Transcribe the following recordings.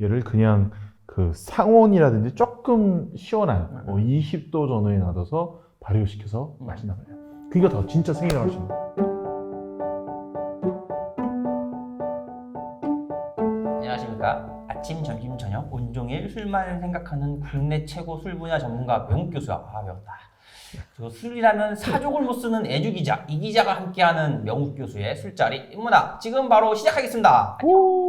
얘를 그냥 그 상온이라든지 조금 시원한 뭐 20도 전후에 놔둬서 발효시켜서 마신단 말이에요. 그게 더 진짜 생이라고 있는 거예요. 안녕하십니까. 아침, 점심, 저녁 온종일 술만 생각하는 국내 최고 술 분야 전문가 명욱 교수야. 아 배웠다. 그리고 술이라면 사족을 못 쓰는 애주 기자 이 기자가 함께하는 명욱 교수의 술자리 인문학 지금 바로 시작하겠습니다. 오!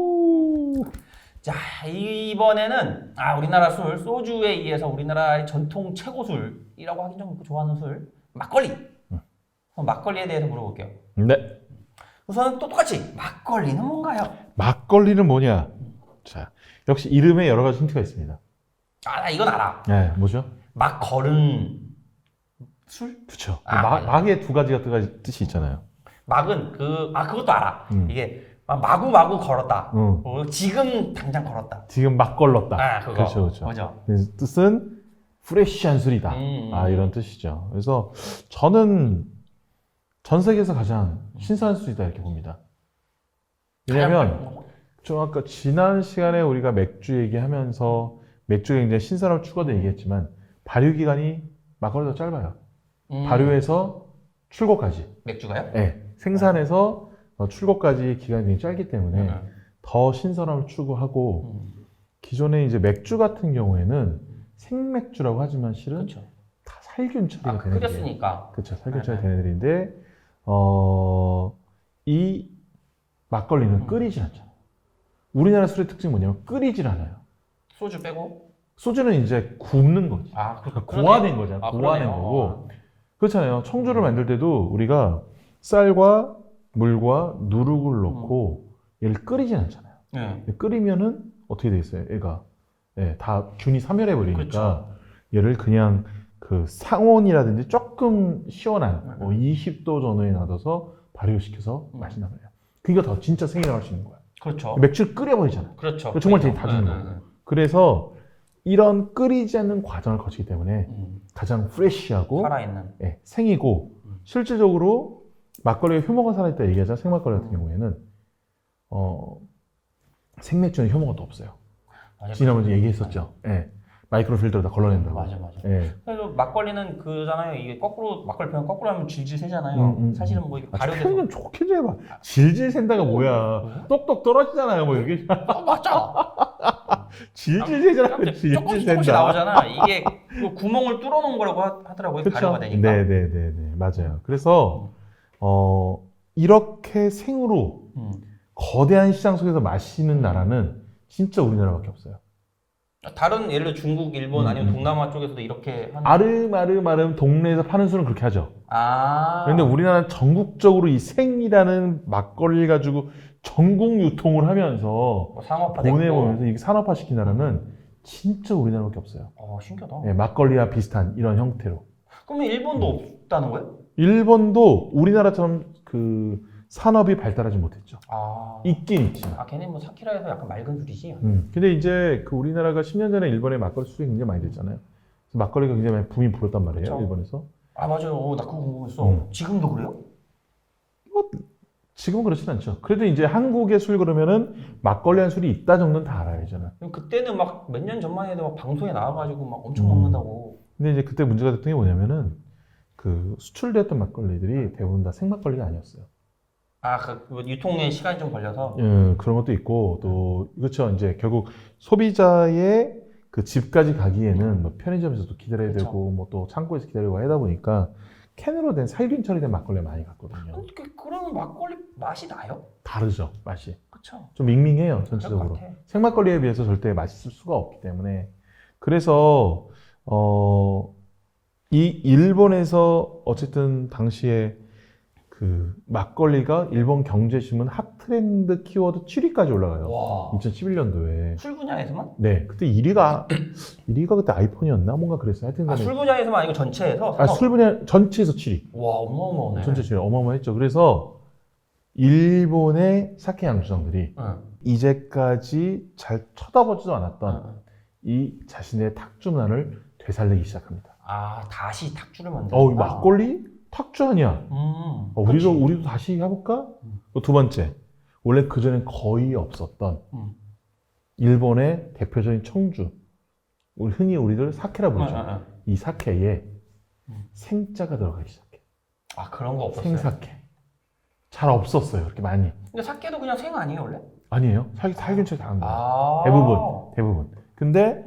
자 이번에는 아 우리나라 술 소주에 의해서 우리나라의 전통 최고 술이라고 하긴 좀 좋아하는 술 막걸리. 그럼 막걸리에 대해서 물어볼게요. 네. 우선 또 똑같이 막걸리는 뭔가요? 막걸리는 뭐냐? 자, 역시 이름에 여러 가지 힌트가 있습니다. 아 나 이건 알아. 네, 뭐죠? 막 걸은 술? 그쵸. 아, 막. 막에 두 가지가 두 가지 뜻이 있잖아요. 막은 그 아 그것도 알아. 음. 이게 막 마구 마구 걸었다. 응. 어, 지금 당장 걸었다. 지금 막 걸렀다. 아 그거. 그렇죠, 그렇죠. 맞아. 그래서 뜻은 프레시한 술이다. 음. 아, 이런 뜻이죠. 그래서 저는 전 세계에서 가장 신선한 술이다 이렇게 봅니다. 왜냐하면 좀 아까 지난 시간에 우리가 맥주 얘기하면서 맥주가 굉장히 신선함을 추구하다 얘기했지만 발효 기간이 막걸리도 짧아요. 음. 발효에서 출고까지, 맥주가요? 네, 생산해서 어, 출고까지 기간이 굉장히 짧기 때문에 음. 더 신선함을 추구하고 음. 기존에 이제 맥주 같은 경우에는 생맥주라고 하지만 실은 그렇죠. 다 살균 처리가 아 되는 거예요. 끓였으니까. 그렇죠. 살균 네, 처리 네. 되는 애들인데 어, 이 막걸리는 음. 끓이질 않잖아요. 우리나라 술의 특징이 뭐냐면 끓이질 않아요. 소주 빼고. 소주는 이제 굽는 거지. 아 그, 그러니까. 고아낸 거잖아. 아, 고아낸 그러네요. 거고. 그렇잖아요. 청주를 만들 때도 우리가 쌀과 물과 누룩을 넣고 얘를 끓이진 않잖아요. 네. 끓이면은 어떻게 돼 있어요? 얘가 예, 다 균이 사멸해 버리니까. 얘를 그냥 그 상온이라든지 조금 시원한 네. 뭐 20도 전후에 놔둬서 발효시켜서 음. 마신단 말이에요. 그게 더 진짜 할수 있는 거야. 그렇죠. 맥주를 끓여버리잖아. 그렇죠. 정말 그렇죠. 되게 다 주는 네, 거예요. 네, 네. 그래서 이런 끓이지 않는 과정을 거치기 때문에 음. 가장 프레쉬하고 살아있는. 예, 생이고 음. 실질적으로 막걸리에 효모가 살아있다 얘기하자 생막걸리 같은 경우에는 어, 생맥주는 효모가 또 없어요. 맞아, 지난번에. 얘기했었죠. 예. 마이크로 필터를 다 걸러낸다고. 맞아 맞아. 예. 그래서 막걸리는 그잖아요. 이게 거꾸로 막걸리 표현 거꾸로 하면 질질 새잖아요. 음, 음, 사실은 뭐 이게 아, 발효돼서. 표현 좀 좋게 좀 해봐. 질질 샌다가 뭐야. 뭐야? 똑똑 떨어지잖아요, 뭐 여기. 아, 맞잖아. 질질 새잖아. 조금씩 질질 조금씩 샌다. 나오잖아. 이게 그 구멍을 뚫어놓은 거라고 하- 하더라고요. 발효가 되니까. 네네네네. 맞아요. 그래서, 어, 이렇게 생으로 음. 거대한 시장 속에서 마시는 나라는 진짜 우리나라밖에 없어요. 다른 예를 들어 중국, 일본 음, 아니면 음. 동남아 쪽에서도 이렇게 하는. 아름아름아름 동네에서 파는 술은 그렇게 하죠. 아. 그런데 우리나라는 전국적으로 이 생이라는 막걸리를 가지고 전국 유통을 하면서 뭐 상업화 보내보면서 이게 산업화 시킨 나라는 진짜 우리나라밖에 없어요. 어 신기하다. 예, 막걸리와 비슷한 이런 형태로. 그러면 일본도 없다는 거예요? 일본도 우리나라처럼 그 산업이 발달하지 못했죠. 아. 있긴 있지만. 아 걔네 뭐 사키라에서 약간 맑은 술이지. 음. 근데 이제 그 우리나라가 10년 전에 일본에 막걸리 수입이 굉장히 많이 됐잖아요. 그래서 막걸리가 굉장히 많이 붐이 불었단 말이에요. 그쵸. 일본에서. 아 맞아요. 어, 나 그거 궁금했어. 음. 지금도 그래요? 지금은 그렇진 않죠. 그래도 이제 한국의 술 그러면은 막걸리 한 술이 있다 정도는 다. 그럼 그때는 막 몇 년 전만 해도 막 방송에 나와가지고 막 엄청 음. 먹는다고. 근데 이제 그때 문제가 됐던 게 뭐냐면은 그 수출됐던 막걸리들이 대부분 다 생막걸리가 아니었어요. 아 그 유통에 시간이 좀 걸려서. 예, 그런 것도 있고 또 그렇죠. 이제 결국 소비자의 그 집까지 가기에는 뭐 편의점에서도 기다려야 그쵸. 되고 뭐 또 창고에서 기다리고 하다 보니까 캔으로 된 살균 처리된 막걸리 많이 갔거든요. 근데 그- 그러면 막걸리 맛이 나요? 다르죠, 맛이. 그쵸. 좀 밍밍해요, 그럴 것 전체적으로. 같아. 생막걸리에 비해서 절대 맛있을 수가 없기 때문에 그래서 어, 이 일본에서 어쨌든 당시에 그 막걸리가 일본 경제신문 핫 트렌드 키워드 7위까지 올라가요. 와. 2011년도에. 술 분야에서만? 네, 그때 1위가 1위가 그때 아이폰이었나 뭔가 그랬어요. 하여튼 아 간에 술 분야에서만 아니고 전체에서? 아, 술 분야 전체에서 7위. 와 어마어마하네. 전체 7위 어마어마했죠. 그래서 일본의 사케 양주장들이 응. 이제까지 잘 쳐다보지도 않았던 응. 이 자신의 탁주 문화를 되살리기 시작합니다. 아 다시 탁주를 만든. 어, 이 막걸리 탁주 아니야. 음. 어, 우리도 그치. 우리도 다시 해볼까? 음. 또두 번째, 원래 그 전엔 거의 없었던 음. 일본의 대표적인 청주, 우리 흔히 우리들 사케라 부르죠. 응, 응, 응. 이 사케에 음. 생자가 들어가기 시작해. 아 그런 거 없었어요. 생사케. 잘 없었어요. 그렇게 많이. 근데 사케도 그냥 생 아니에요 원래? 아니에요. 살, 살균체 다한 거예요. 아 대부분. 대부분. 근데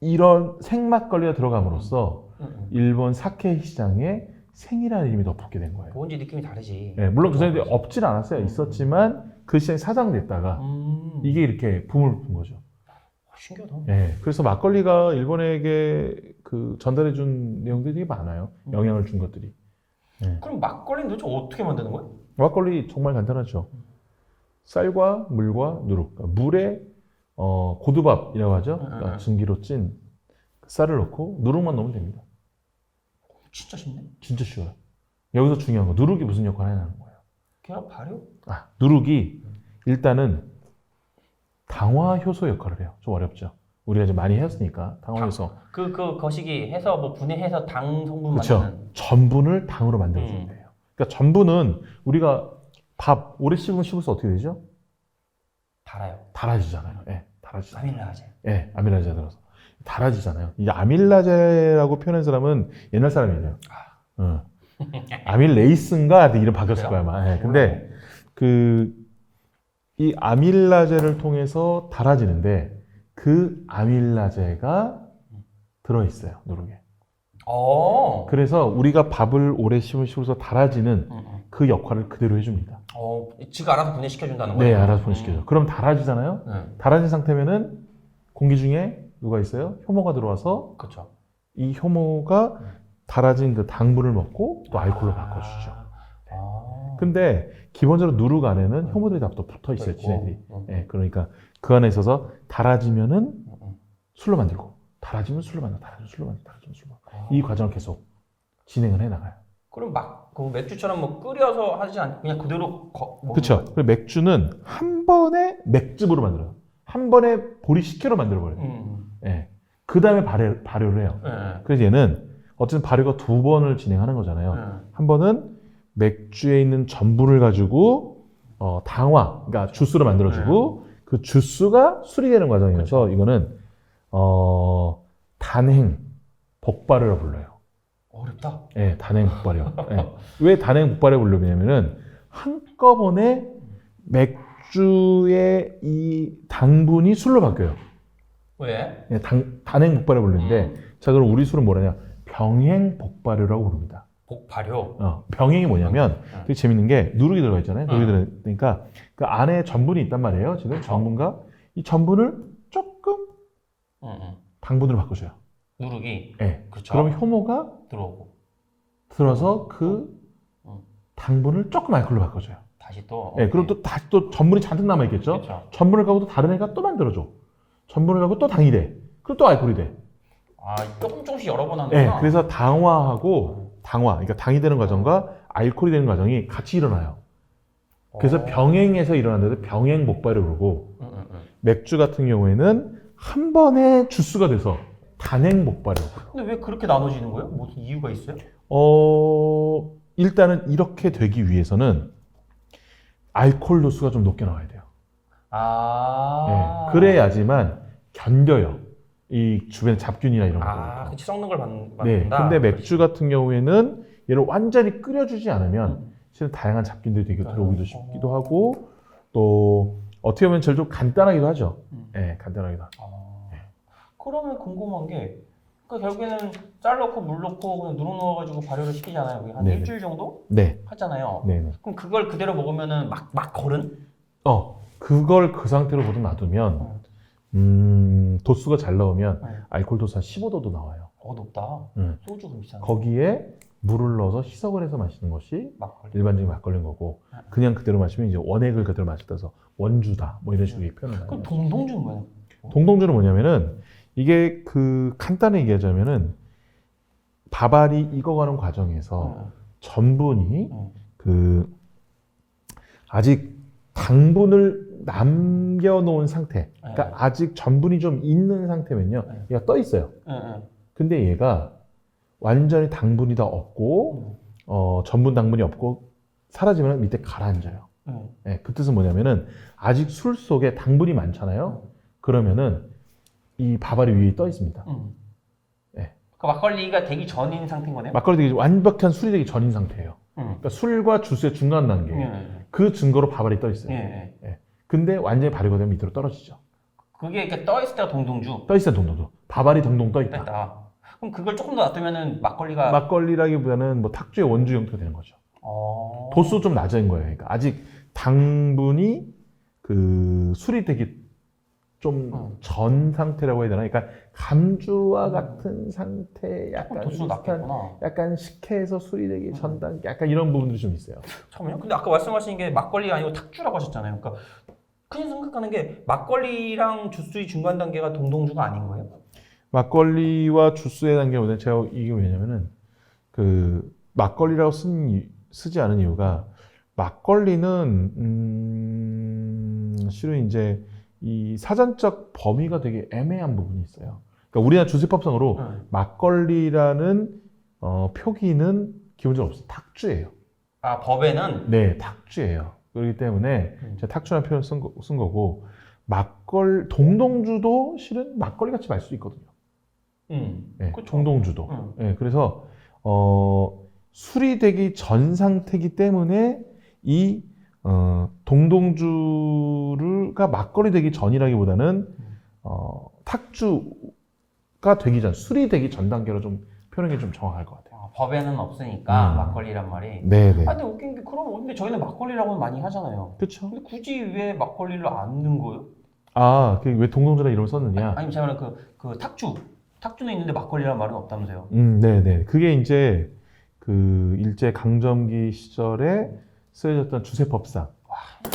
이런 생막걸리가 들어감으로써 응, 응. 일본 사케 시장에 생이라는 이름이 덮게 된 거예요. 뭔지 느낌이 다르지. 네, 물론 그 전에 그렇죠. 없진 않았어요. 있었지만 그 시장이 사장됐다가 음. 이게 이렇게 붐을 분 거죠. 아, 신기하다. 네, 그래서 막걸리가 일본에게 그 전달해 준 내용들이 되게 많아요. 음. 영향을 준 것들이. 그럼 막걸리는 도대체 어떻게 만드는 거야? 막걸리 정말 간단하죠. 쌀과 물과 누룩. 물에 어, 고두밥이라고 하죠. 음, 음, 그러니까 음. 증기로 찐 쌀을 넣고 누룩만 넣으면 됩니다. 진짜 쉽네. 진짜 쉬워요. 여기서 중요한 거 누룩이 무슨 역할을 하는 거예요. 걔가 발효? 아, 누룩이 일단은 당화 효소 역할을 해요. 좀 어렵죠. 우리가 이제 많이 했으니까 당화 효소. 그, 그 거시기 해서 뭐 분해해서 당 성분 그렇죠. 만드는. 전분을 당으로 만들어주면 음. 돼요. 그러니까 전분은 우리가 밥 오래 씹으면 씹을수록 어떻게 되죠? 달아요. 달아지잖아요. 예, 달아지잖아요. 아밀라제. 예, 아밀라제 들어서 달아지잖아요. 이 아밀라제라고 표현한 사람은 옛날 사람이에요. 어. 아밀 레이슨가 이름 바뀌었을 거야 아마. 예, 근데 그 이 아밀라제를 통해서 달아지는데 그 아밀라제가 들어 있어요 누룩에. 어. 그래서 우리가 밥을 오래 씹을수록 달아지는 응, 응. 그 역할을 그대로 해줍니다. 어, 지가 알아서 분해시켜 준다는 네, 거예요. 알아서 분해시켜줘. 그럼 달아지잖아요. 응. 달아진 상태면은 공기 중에 누가 있어요? 효모가 들어와서 그렇죠. 이 효모가 달아진 그 당분을 먹고 또 알코올로 바꿔주죠. 아. 근데 기본적으로 누룩 안에는 효모들이 다 또 붙어 있어요. 지네들이. 응. 예, 그러니까 그 안에 있어서 달아지면은 응, 응. 술로 만들고, 달아지면 술로 만들고, 달아지면 술로 만들고, 달아지면 술로 만들고. 아. 이 과정을 계속 진행을 해 나가요. 그럼 막 그 맥주처럼 뭐 끓여서 하지 않고 그냥 그대로 거, 먹는 그렇죠. 거예요? 그리고 맥주는 한 번에 맥즙으로 만들어요. 한 번에 보리 식혜로 만들어 버려요. 응. 예. 그 다음에 발효, 발효를 해요. 응. 그래서 얘는 어쨌든 발효가 두 번을 진행하는 거잖아요. 응. 한 번은 맥주에 있는 전분을 가지고 어, 당화, 그러니까 주스로 만들어주고 그 주스가 술이 되는 과정이어서 이거는 어, 단행 복발이라고 불러요. 어렵다. 예, 단행 복발이요. 예. 왜 단행 복발이라고 부르냐면은 한꺼번에 맥주의 이 당분이 술로 바뀌어요. 왜? 예, 당, 단행 복발이라고 부르는데 음. 자 그럼 우리 술은 뭐냐냐 병행 복발이라고 부릅니다. 복발효. 어, 병행이 뭐냐면 음. 되게 재밌는 게 누룩이 들어가 있잖아요. 누룩이 음. 들어가니까 그 안에 전분이 있단 말이에요. 지금 전분과 이 전분을. 당분으로 바꿔줘요. 누룩이 예. 그렇죠. 그럼 효모가 들어오고 들어서 그 음. 당분을 조금 알코올로 바꿔줘요. 다시 또. 예. 그럼 또 다시 또 전분이 잔뜩 남아 있겠죠. 그렇죠. 전분을 갖고 또 다른 애가 또 만들어줘. 전분을 갖고 또 당이 돼. 그럼 또 알코올이 돼. 아 조금 조금씩 여러 번 예. 하는구나. 그래서 당화하고 당화, 그러니까 당이 되는 과정과 알코올이 되는 과정이 같이 일어나요. 그래서 어. 병행에서 일어나는데도 병행 복발을 부르고 응, 응, 응. 맥주 같은 경우에는 한 번에 주스가 돼서 단행 부르고 근데 왜 그렇게 나눠지는 거예요? 무슨 이유가 있어요? 어 일단은 이렇게 되기 위해서는 알코올 도수가 좀 높게 나와야 돼요. 아. 예, 그래야지만 견뎌요. 이 주변 잡균이나 이런 아, 것들. 그치 썩는 걸 받, 받는다. 네. 근데 맥주 같은 경우에는 얘를 완전히 끓여주지 않으면 음. 실은 다양한 잡균들이 되게 아, 들어오기도 어. 쉽기도 하고 또 어떻게 보면 좀 간단하기도 하죠. 음. 예, 간단하기도 하죠. 아, 그러면 궁금한 게, 그 결국에는 쌀 넣고 물 넣고 그냥 누룩 넣어가지고 발효를 시키잖아요. 그게 한 네네. 일주일 정도 네, 하잖아요. 네, 네. 그럼 그걸 그대로 먹으면은 막, 막 거른? 어, 그걸 그 상태로 보통 놔두면 어, 음, 도수가 잘 나오면 네. 알코올 도수 한 15도도 나와요. 어, 높다. 음. 소주 그럼 거. 거기에 물을 넣어서 희석을 해서 마시는 것이 막걸리. 일반적인 막걸리인 거고 네. 그냥 그대로 마시면 이제 원액을 그대로 마셨다서 원주다 뭐 이런 식으로 표현을 그럼 해요. 동동주는 뭐예요? 동동주는 뭐냐면은 이게 그 간단히 얘기하자면은 밥알이 익어가는 과정에서 어, 전분이 어. 그 아직 당분을 남겨놓은 상태, 그러니까 네. 아직 전분이 좀 있는 상태면요, 네. 얘가 떠 있어요. 응, 응. 근데 얘가 완전히 당분이 다 없고 어, 전분 당분이 없고 사라지면 밑에 가라앉아요. 응. 예, 그 뜻은 뭐냐면은 아직 술 속에 당분이 많잖아요. 그러면은 이 밥알이 위에 떠 있습니다. 음. 네. 그 막걸리가 되기 전인 상태인 거네요. 막걸리 되기 완벽한 술이 되기 전인 상태예요. 음. 그러니까 술과 주스의 중간 단계. 예, 예, 그 증거로 밥알이 떠 있어요. 예. 예. 근데 완전히 발효가 되면 밑으로 떨어지죠. 그게 이렇게 떠 있을 때가 동동주 떠 있어요, 동동도. 밥알이 동동 떠 있다. 됐다. 그럼 그걸 조금 더 놔두면은 막걸리가 막걸리라기보다는 뭐 탁주의 원주 형태가 되는 거죠. 어... 도수 좀 낮은 거예요. 그러니까 아직 당분이 그 술이 되기 좀 어. 전 상태라고 해야 되나? 그러니까 감주와 같은 상태, 약간 도수 비슷한, 낮겠구나. 약간 식혜에서 술이 되기 전 단계, 약간 이런 부분들이 좀 있어요. 잠깐만요. 근데 아까 말씀하신 게 막걸리가 아니고 탁주라고 하셨잖아요. 그러니까 그냥 생각하는 게 막걸리랑 주스의 중간 단계가 동동주가 아닌 거예요? 막걸리와 주스의 단계보다 제가 이게 왜냐면은 그 막걸리라고 쓴, 이- 쓰지 않은 이유가 막걸리는 음, 실은 이제 이 사전적 범위가 되게 애매한 부분이 있어요. 그러니까 우리나라 주세법상으로 응. 막걸리라는 어, 표기는 기본적으로 없어요. 탁주예요. 아 법에는 네, 탁주예요. 그렇기 때문에 음. 제가 탁주라는 표현을 쓴, 거, 쓴 거고 막걸 동동주도 실은 막걸리 같이 말 수 있거든요. 음. 네, 그쵸. 동동주도. 음. 네, 그래서 어, 술이 되기 전 상태이기 때문에 이 어, 동동주가 막걸리 되기 전이라기보다는 어, 탁주가 되기 전, 술이 되기 전 단계로 좀게좀 정확할 것 같아요. 아, 법에는 없으니까 음. 막걸리란 말이. 네, 네. 아 근데 웃긴 게 그럼 근데 저희는 막걸리라고 많이 하잖아요. 그렇죠. 근데 굳이 왜 막걸리를 안 넣은 거예요? 아, 그왜 동동주라 이름을 썼느냐? 아니면 제가 말하는 그, 그 탁주. 탁주는 있는데 막걸리라는 말은 없다면서요. 음, 네, 네. 그게 이제 그 일제 강점기 시절에 쓰여졌던 주세법상.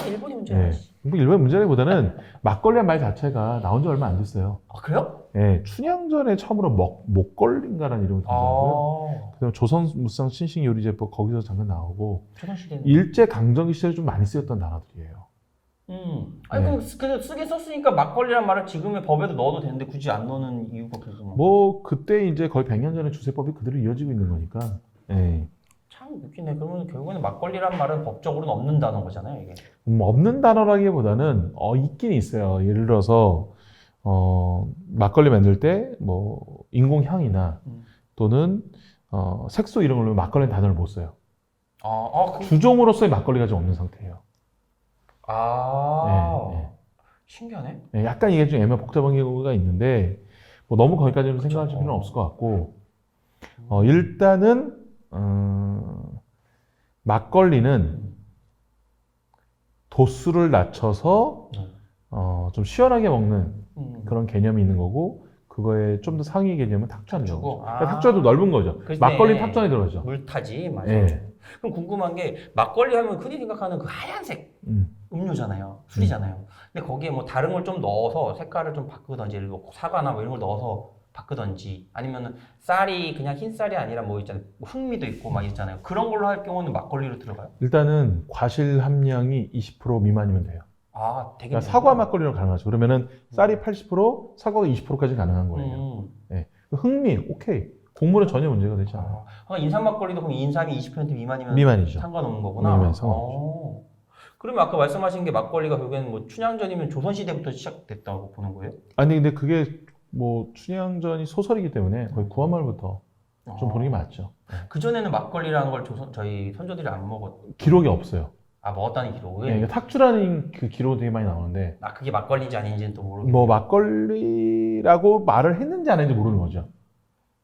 일본이 문제야. 네. 뭐 일반 문제라기보다는 막걸리란 말 자체가 나온 지 얼마 안 됐어요. 아 그래요? 예, 춘향전에 처음으로 먹, 목걸린가라는 이름이 등장하고요. 아 그다음에 조선무상 신식 요리제법 거기서 잠깐 나오고 조선시대. 일제 강점기 시절에 좀 많이 쓰였던 단어들이에요. 음. 아니 네. 그럼 쓰- 그래도 쓰긴 썼으니까 막걸리란 말을 지금의 법에도 넣어도 되는데 굳이 안 넣는 이유가 궁금해. 뭐 그때 이제 거의 100년 전에 주세법이 그대로 이어지고 있는 거니까. 예. 참 웃기네. 그러면 결국에는 막걸리란 말은 법적으로는 없는 단어인 거잖아요, 이게. 음, 없는 단어라기보다는 어 있긴 있어요. 예를 들어서 어 막걸리 만들 때 뭐 인공향이나 음. 또는 어 색소 이런 걸로 막걸리 단어를 못 써요. 아, 아, 그, 주종으로서의 막걸리가 좀 없는 상태예요. 아, 네, 네. 신기하네. 예, 약간 이게 좀 애매 복잡한 경우가 있는데 뭐 너무 거기까지는 그쵸. 생각하실 필요는 없을 것 같고 어, 일단은 어, 막걸리는 도수를 낮춰서 음. 어, 좀 시원하게 먹는 음. 그런 개념이 있는 거고 그거에 좀 더 상위 개념은 탁주고. 거죠. 그러니까 탁주도 넓은 거죠. 그렇네. 막걸리 탁주 안에 들어가죠. 물타지 맞아. 예. 그럼 궁금한 게 막걸리 하면 흔히 생각하는 그 하얀색 음. 음료잖아요. 술이잖아요. 근데 거기에 뭐 다른 걸 좀 넣어서 색깔을 좀 바꾸던지 예를 들어 사과나 뭐 이런 걸 넣어서 바꾸던지 아니면은 쌀이 그냥 흰 쌀이 아니라 뭐 있잖아요. 뭐 흑미도 있고 막 있잖아요. 그런 걸로 할 경우는 막걸리로 들어가요? 일단은 과실 함량이 20% 미만이면 돼요. 아, 되게 그러니까 사과 막걸리로 가능하죠. 그러면은 쌀이 80%, 사과가 20%까지 가능한 거예요. 음. 흥미, 오케이. 곡물은 전혀 문제가 되지 않아요. 아, 그러니까 인삼 막걸리도 그럼 인삼이 20% 미만이면 미만이죠. 상관없는 거구나. 미만 상관없죠. 어. 그러면 아까 말씀하신 게 막걸리가 결국에는 뭐 춘향전이면 조선시대부터 시작됐다고 보는 거예요? 아니 근데 그게 뭐 춘향전이 소설이기 때문에 거의 구한말부터 좀 아. 보는 게 맞죠. 그 전에는 막걸리라는 걸 조선, 저희 선조들이 안 먹었, 기록이 없어요. 아, 먹었다는 기록을? 예, 이게 탁주라는 그 기록 되게 많이 나오는데 아, 그게 막걸리인지 아닌지는 또 모르겠네. 뭐 막걸리라고 말을 했는지 안 했는지 모르는 거죠.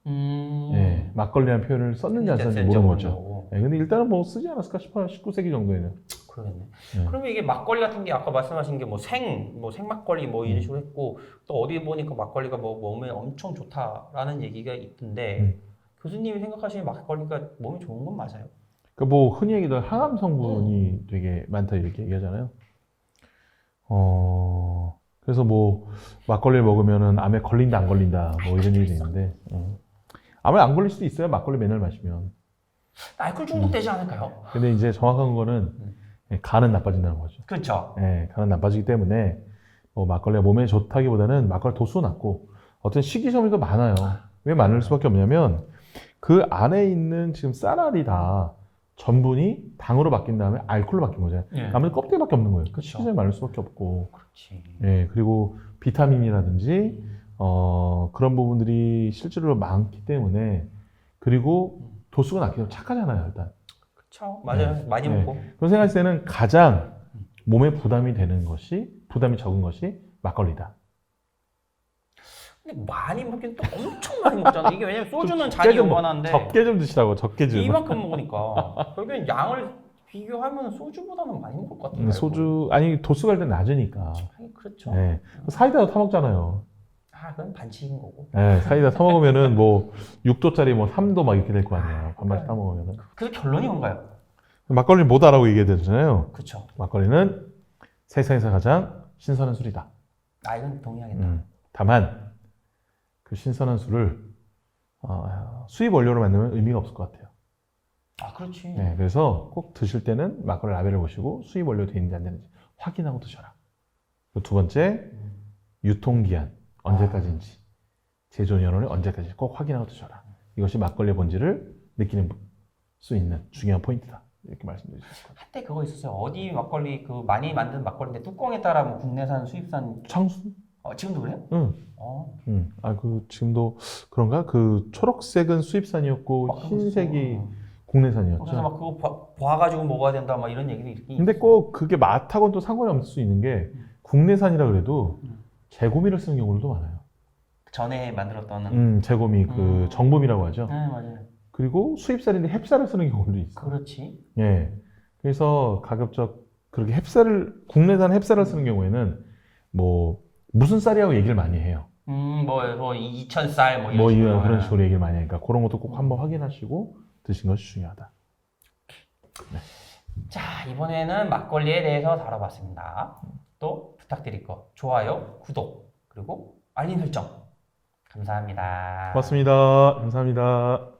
음. 예, 막걸리라는 표현을 썼는지 안 진짜 썼는지 모르는 거죠. 예, 근데 일단은 뭐 쓰지 않았을까 싶어요. 19세기 정도에는. 그러겠네. 예. 그러면 이게 막걸리 같은 게 아까 말씀하신 게 뭐 생, 뭐 생막걸리 뭐 음. 이런 식으로 했고 또 어디 보니까 막걸리가 뭐 몸에 엄청 좋다라는 얘기가 있던데 음. 교수님이 생각하시는 막걸리가 몸에 좋은 건 맞아요? 그러니까 뭐 흔히 얘기들 항암 음. 성분이 되게 많다 이렇게 얘기하잖아요. 어 그래서 뭐 막걸리를 먹으면은 암에 걸린다 안 걸린다 뭐 이런 얘기도 있는데 어. 암에 안 걸릴 수도 있어요 막걸리 맨날 마시면. 알코올 중독되지 않을까요? 근데 이제 정확한 거는 음. 예, 간은 나빠진다는 거죠. 그렇죠. 예, 간은 나빠지기 때문에 뭐 막걸리가 몸에 좋다기보다는 막걸리 도수 낮고 어떤 식이섬유도 많아요. 왜 많을 수밖에 없냐면 그 안에 있는 지금 쌀알이 다 전분이 당으로 바뀐 다음에 알코올로 바뀐 거잖아요. 예. 아무래도 껍데기밖에 없는 거예요. 그 그쵸. 시즌에 말릴 수밖에 없고. 그렇지. 예, 그리고 비타민이라든지 어, 그런 부분들이 실제로 많기 때문에 그리고 도수가 낮기 때문에 착하잖아요, 일단. 그렇죠. 맞아요. 많이 네. 먹고. 그런 생각했을 때는 가장 몸에 부담이 되는 것이 부담이 적은 것이 막걸리다. 근데 많이 먹긴 또 엄청 많이 먹잖아. 이게 왜냐면 소주는 좀 잔이 요만한데 적게 좀 드시라고 적게 좀. 이만큼 먹으니까 결국엔 양을 비교하면 소주보다는 많이 먹을 것 같은데. 음, 소주 아니 도수가 일단 낮으니까. 아니, 그렇죠. 네. 사이다도 타 먹잖아요. 아, 그건 반칙인 거고. 네, 사이다 타 먹으면은 뭐 6도짜리 뭐 3도 막 이렇게 될 거 아니에요. 반반씩 타 먹으면은. 그래서 결론이 뭔가요? 막걸리 뭐다라고 얘기해야 되잖아요. 그렇죠. 막걸리는 세상에서 가장 신선한 술이다. 아, 이건 동의하겠다. 음, 다만 그 신선한 술을 어, 수입 원료로 만들면 의미가 없을 것 같아요. 아, 그렇지. 네, 그래서 꼭 드실 때는 막걸리 라벨을 보시고 수입 원료 돼 있는지 안 되는지 확인하고 드셔라. 두 번째 유통기한 언제까지인지 제조 연원이 언제까지 꼭 확인하고 드셔라. 이것이 막걸리의 본질을 느끼는 수 있는 중요한 포인트다. 이렇게 말씀드릴 수 있을 것 같아요. 한때 그거 있었어요. 어디 막걸리 그 많이 만든 막걸리인데 뚜껑에 따라 뭐 국내산, 수입산. 창수? 어, 지금도 그래요? 응. 어. 응. 아, 그 지금도 그런가? 그 초록색은 수입산이었고 거 흰색이. 국내산이었죠. 그래서 막 그거 봐, 봐가지고 먹어야 된다 막 이런 얘기도 있긴. 근데 있었어요. 꼭 그게 맛하고는 또 상관이 없을 수 있는 게 국내산이라 그래도 음. 재고미를 쓰는 경우도 많아요. 전에 만들었던. 음, 재고미 그 음. 정품이라고 하죠. 네 맞아요. 그리고 수입쌀인데 햅쌀을 쓰는 경우도 있어. 그렇지. 예. 그래서 가급적 그렇게 햅쌀을 국내산 햅쌀을 쓰는 경우에는 뭐 무슨 쌀이라고 얘기를 많이 해요. 음뭐 뭐 이천 쌀 뭐 이런 뭐 식으로. 이런 그런 식으로 얘기를 많이 하니까 그런 것도 꼭 한번 확인하시고 드시는 것이 중요하다. 자 이번에는 막걸리에 대해서 다뤄봤습니다. 또 부탁드릴 거 좋아요, 구독 그리고 알림 설정 감사합니다. 고맙습니다. 감사합니다.